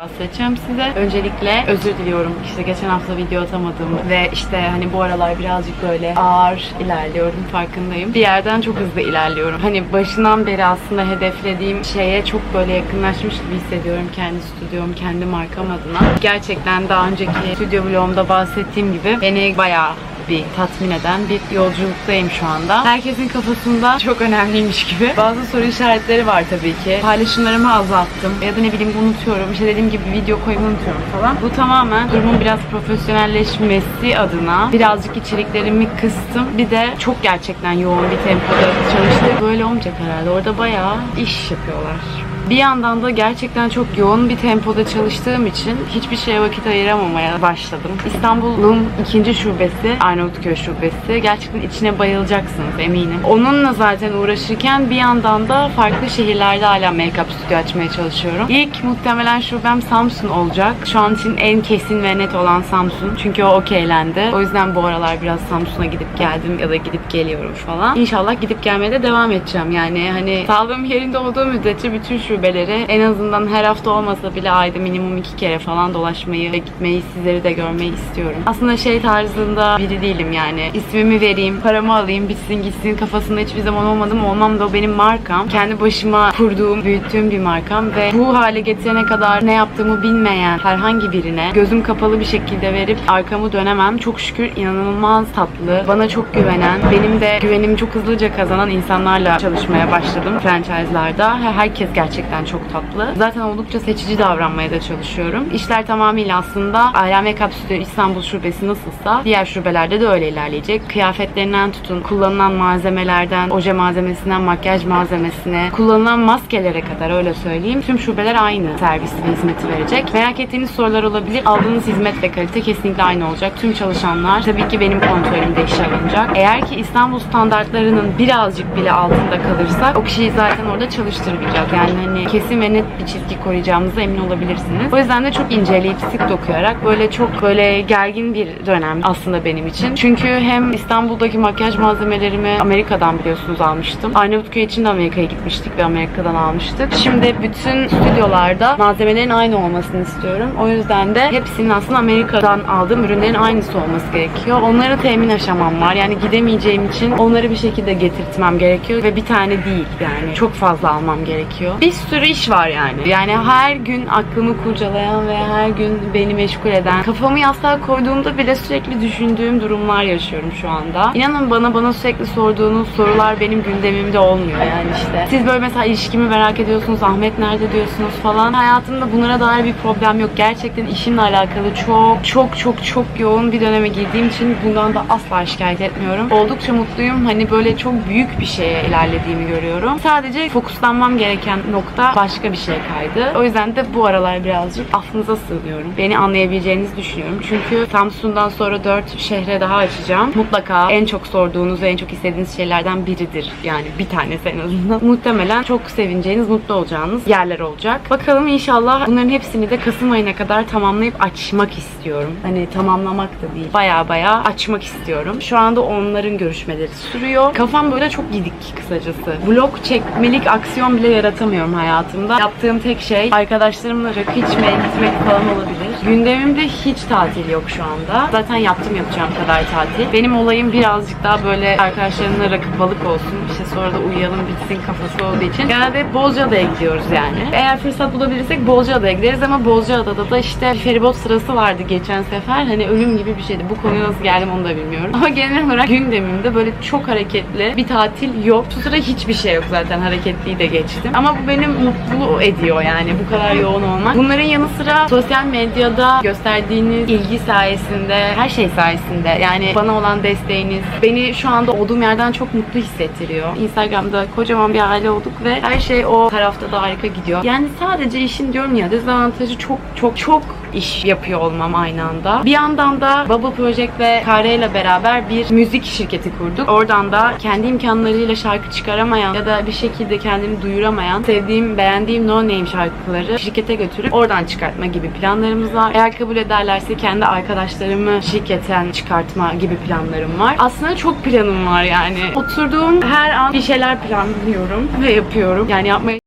bahsedeceğim size. Öncelikle özür diliyorum. İşte geçen hafta video atamadım ve işte hani bu aralar birazcık böyle ağır ilerliyorum farkındayım. Bir yerden çok hızlı ilerliyorum. Hani başından beri aslında hedeflediğim şeye çok böyle yakınlaşmış gibi hissediyorum kendi stüdyom, kendi markam adına. Gerçekten daha önceki stüdyo vlogumda bahsettiğim gibi beni bayağı bir tatmin eden bir yolculuktayım şu anda. Herkesin kafasında çok önemliymiş gibi. Bazı soru işaretleri var tabii ki. Paylaşımlarımı azalttım. Ya da ne bileyim unutuyorum. İşte dediğim gibi video koymayı unutuyorum falan. Bu tamamen durumun biraz profesyonelleşmesi adına birazcık içeriklerimi kıstım. Bir de çok gerçekten yoğun bir tempoda çalıştık. Böyle olmayacak herhalde. Orada bayağı iş yapıyorlar. Bir yandan da gerçekten çok yoğun bir tempoda çalıştığım için hiçbir şeye vakit ayıramamaya başladım. İstanbul'un ikinci şubesi, Arnavutköy şubesi. Gerçekten içine bayılacaksınız eminim. Onunla zaten uğraşırken bir yandan da farklı şehirlerde hala make-up stüdyo açmaya çalışıyorum. İlk muhtemelen şubem Samsun olacak. Şu an için en kesin ve net olan Samsun. Çünkü o okeylendi. O yüzden bu aralar biraz Samsun'a gidip geldim ya da gidip geliyorum falan. İnşallah gidip gelmeye de devam edeceğim. Yani hani sağlığım yerinde olduğu müddetçe bütün şubeleri en azından her hafta olmasa bile ayda minimum iki kere falan dolaşmayı ve gitmeyi sizleri de görmeyi istiyorum. Aslında şey tarzında biri değilim yani. İsmimi vereyim, paramı alayım, bitsin gitsin kafasında hiçbir zaman olmadım. Olmam da o benim markam. Kendi başıma kurduğum, büyüttüğüm bir markam ve bu hale getirene kadar ne yaptığımı bilmeyen herhangi birine gözüm kapalı bir şekilde verip arkamı dönemem. Çok şükür inanılmaz tatlı, bana çok güvenen, benim de güvenimi çok hızlıca kazanan insanlarla çalışmaya başladım franchise'larda. Herkes gerçekten çok tatlı. Zaten oldukça seçici davranmaya da çalışıyorum. İşler tamamıyla aslında Alem Makeup Studio İstanbul şubesi nasılsa diğer şubelerde de öyle ilerleyecek. Kıyafetlerinden tutun, kullanılan malzemelerden, oje malzemesinden makyaj malzemesine, kullanılan maskelere kadar öyle söyleyeyim. Tüm şubeler aynı servis ve hizmeti verecek. Merak ettiğiniz sorular olabilir. Aldığınız hizmet ve kalite kesinlikle aynı olacak. Tüm çalışanlar tabii ki benim kontrolümde işe alınacak. Eğer ki İstanbul standartlarının birazcık bile altında kalırsak o kişiyi zaten orada çalıştırmayacak. Yani hani kesin ve net bir çizgi koruyacağımıza emin olabilirsiniz. O yüzden de çok inceleyip sık dokuyarak böyle çok böyle gergin bir dönem aslında benim için. Çünkü hem İstanbul'daki makyaj malzemelerimi Amerika'dan biliyorsunuz almıştım. Arnavutköy için de Amerika'ya gitmiştik ve Amerika'dan almıştık. Şimdi bütün stüdyolarda malzemelerin aynı olmasını istiyorum. O yüzden de hepsinin aslında Amerika'dan aldığım ürünlerin aynısı olması gerekiyor. Onlara temin aşamam var. Yani gidemeyeceğim için onları bir şekilde getirtmem gerekiyor ve bir tane değil yani. Çok fazla almam gerekiyor. Bir sürü iş var yani. Yani her gün aklımı kurcalayan ve her gün beni meşgul eden, kafamı yastığa koyduğumda bile sürekli düşündüğüm durumlar yaşıyorum şu anda. İnanın bana bana sürekli sorduğunuz sorular benim gündemimde olmuyor yani işte. Siz böyle mesela ilişkimi merak ediyorsunuz, Ahmet nerede diyorsunuz falan. Hayatımda bunlara dair bir problem yok. Gerçekten işimle alakalı çok çok çok çok yoğun bir döneme girdiğim için bundan da asla şikayet etmiyorum. Oldukça mutluyum. Hani böyle çok büyük bir şeye ilerlediğimi görüyorum. Sadece fokuslanmam gereken nokta başka bir şey kaydı. O yüzden de bu aralar birazcık affınıza sığınıyorum. Beni anlayabileceğinizi düşünüyorum. Çünkü Samsun'dan sonra 4 şehre daha açacağım. Mutlaka en çok sorduğunuz ve en çok istediğiniz şeylerden biridir. Yani bir tanesi en azından. Muhtemelen çok sevineceğiniz, mutlu olacağınız yerler olacak. Bakalım inşallah bunların hepsini de Kasım ayına kadar tamamlayıp açmak istiyorum. Hani tamamlamak da değil. Baya baya açmak istiyorum. Şu anda onların görüşmeleri sürüyor. Kafam böyle çok gidik kısacası. Vlog çekmelik aksiyon bile yaratamıyorum hayatımda. Yaptığım tek şey arkadaşlarımla rakı içmeye gitmek falan olabilir. Gündemimde hiç tatil yok şu anda. Zaten yaptım yapacağım kadar tatil. Benim olayım birazcık daha böyle arkadaşlarımla rakı balık olsun. İşte sonra da uyuyalım bitsin kafası olduğu için. Genelde Bozcaada'ya gidiyoruz yani. Eğer fırsat bulabilirsek Bozcaada'ya gideriz ama Bozcaada'da da işte feribot sırası vardı geçen sefer. Hani ölüm gibi bir şeydi. Bu konuya nasıl geldim onu da bilmiyorum. Ama genel olarak gündemimde böyle çok hareketli bir tatil yok. Şu sıra hiçbir şey yok zaten. Hareketliyi de geçtim. Ama bu beni mutlu ediyor yani bu kadar yoğun olmak. Bunların yanı sıra sosyal medyada gösterdiğiniz ilgi sayesinde, her şey sayesinde yani bana olan desteğiniz beni şu anda olduğum yerden çok mutlu hissettiriyor. Instagram'da kocaman bir aile olduk ve her şey o tarafta da harika gidiyor. Yani sadece işin diyorum ya dezavantajı çok çok çok iş yapıyor olmam aynı anda. Bir yandan da Bubble Project ve Kare ile beraber bir müzik şirketi kurduk. Oradan da kendi imkanlarıyla şarkı çıkaramayan ya da bir şekilde kendini duyuramayan, sevdiğim, beğendiğim no name şarkıları şirkete götürüp oradan çıkartma gibi planlarımız var. Eğer kabul ederlerse kendi arkadaşlarımı şirketten çıkartma gibi planlarım var. Aslında çok planım var yani. Oturduğum her an bir şeyler planlıyorum ve yapıyorum. Yani yapmaya